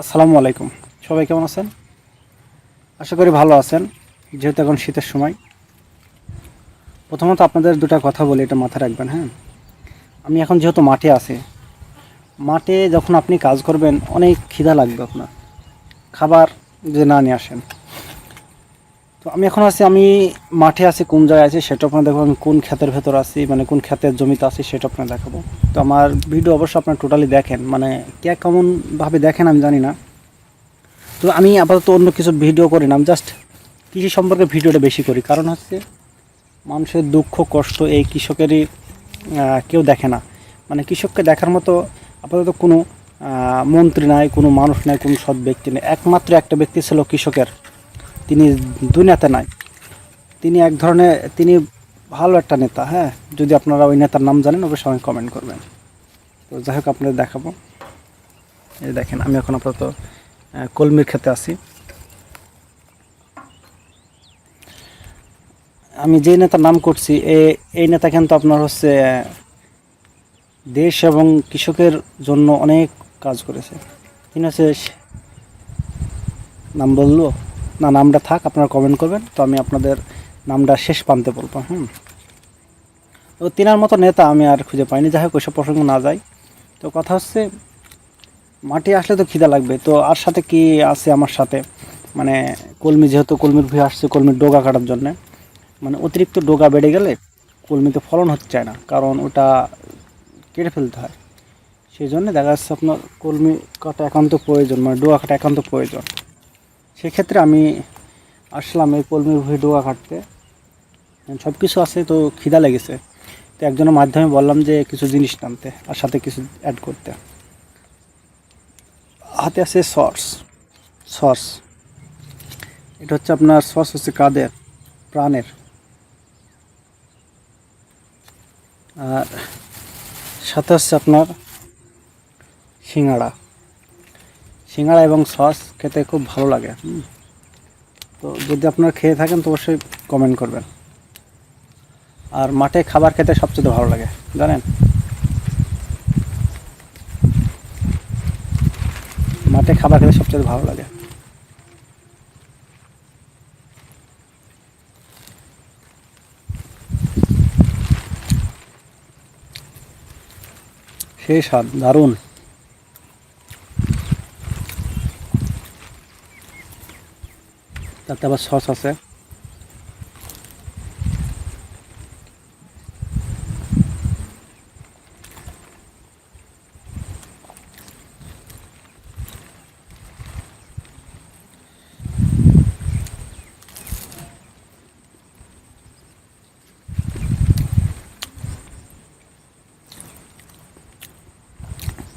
আসসালামু আলাইকুম। সবাই কেমন আছেন? আশা করি ভালো আছেন, যেহেতু এখন শীতের সময়। প্রথমত আপনাদের দুটা কথা বলি, এটা মাথায় রাখবেন হ্যাঁ? আমি এখন যেহেতু মাঠে আছি, মাঠে যখন আপনি কাজ করবেন, অনেক খিদা লাগবে আপনার। খাবার যদি না নিয়ে আসেন তো আমি এখন আছি, আমি মাঠে আছি, কোন জায়গায় আছি সেটা আপনার দেখব, আমি কোন ক্ষেতের ভেতর আছি মানে কোন ক্ষেতের জমিতে আছি সেটা আপনার দেখাবো। তো আমার ভিডিও অবশ্যই আপনার টোটালি দেখেন মানে কে কেমনভাবে দেখেন আমি জানি না। তো আমি আপাতত অন্য কিছু ভিডিও করি না, আমি জাস্ট কৃষি সম্পর্কে ভিডিওটা বেশি করি। কারণ হচ্ছে, মানুষের দুঃখ, কষ্ট এই কৃষকেরই কেউ দেখে না। মানে কৃষককে দেখার মতো আপাতত কোনো মন্ত্রী নাই, কোনো মানুষ নাই, কোনো সৎ ব্যক্তি নেই। একমাত্র একটা ব্যক্তি ছিল কৃষকের। তিনি দুনিয়াতে নাই। তিনি এক ধরনের, তিনি ভালো একটা নেতা হ্যাঁ? যদি আপনারা ওই নেতার নাম জানেন, অবশ্যই আমাকে কমেন্ট করবেন। তো যাই হোক, আপনাদের দেখাবো। এই দেখেন, আমি এখন আপাতত কলমির খেতে আছি। আমি যে নেতার নাম করছি, এ- এই নেতা কিন্তু আপনার হচ্ছে, দেশ এবং কৃষকের জন্য অনেক কাজ করেছে। তিনি হচ্ছে, নাম বলল? না, নামটা থাক, আপনারা কমেন্ট করবেন, তো আমি আপনাদের নামটা শেষ প্রান্তে বলব, হুম। তো তিনার মতো নেতা আমি আর খুঁজে পাইনি, যাই হোক, ওইসব প্রসঙ্গে না যাই। তো কথা হচ্ছে মাটি আসলে তো খিদা লাগবে, তো আর সাথে কি আছে আমার সাথে? মানে কলমি যেহেতু কলমির ভুঁই আসছে, কলমির ডোগা কাটার জন্যে মানে অতিরিক্ত ডোগা বেড়ে গেলে কলমিতে ফলন হচ্ছে না, কারণ ওটা কেটে ফেলতে হয়। সেই জন্য দেখা যাচ্ছে আপনার কলমি কাটা একান্ত প্রয়োজন মানে ডোগা কাটা একান্ত প্রয়োজন। সেক্ষেত্রে আমি আসলাম এই কলমির ভুঁই ডোগা কাটতে। সব কিছু আছে তো খিদা লেগেছে। তো একজনের মাধ্যমে বললাম যে কিছু জিনিস নামতে আর সাথে কিছু অ্যাড করতে। হাতে আছে সস। সস। এটা হচ্ছে আপনার সস হচ্ছে কাদের? প্রাণের। আর সাথে হচ্ছে আপনার সিঙ্গাড়া। সিঙ্গাড়া এবং সস খেতে খুব ভালো লাগে। তো যদি আপনারা খেয়ে থাকেন, তো অবশ্যই কমেন্ট করবেন। আর মাঠে খাবার খেতে সবচেয়ে ভালো লাগে, জানেন? মাঠে খাবার খেতে সবচেয়ে ভালো লাগে। সেই স্বাদ, দারুণ। তাতে আবার সস আছে।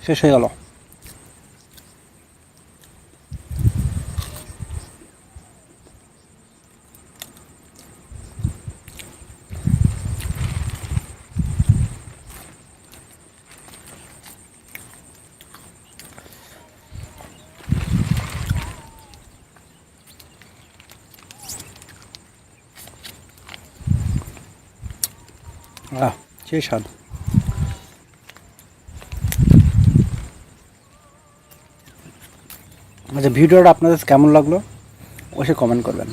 শেষ হয়ে গেল। আহ সেই স্বাদ। আচ্ছা ভিডিওটা আপনাদের কেমন লাগল? অবশ্যই কমেন্ট করবেন।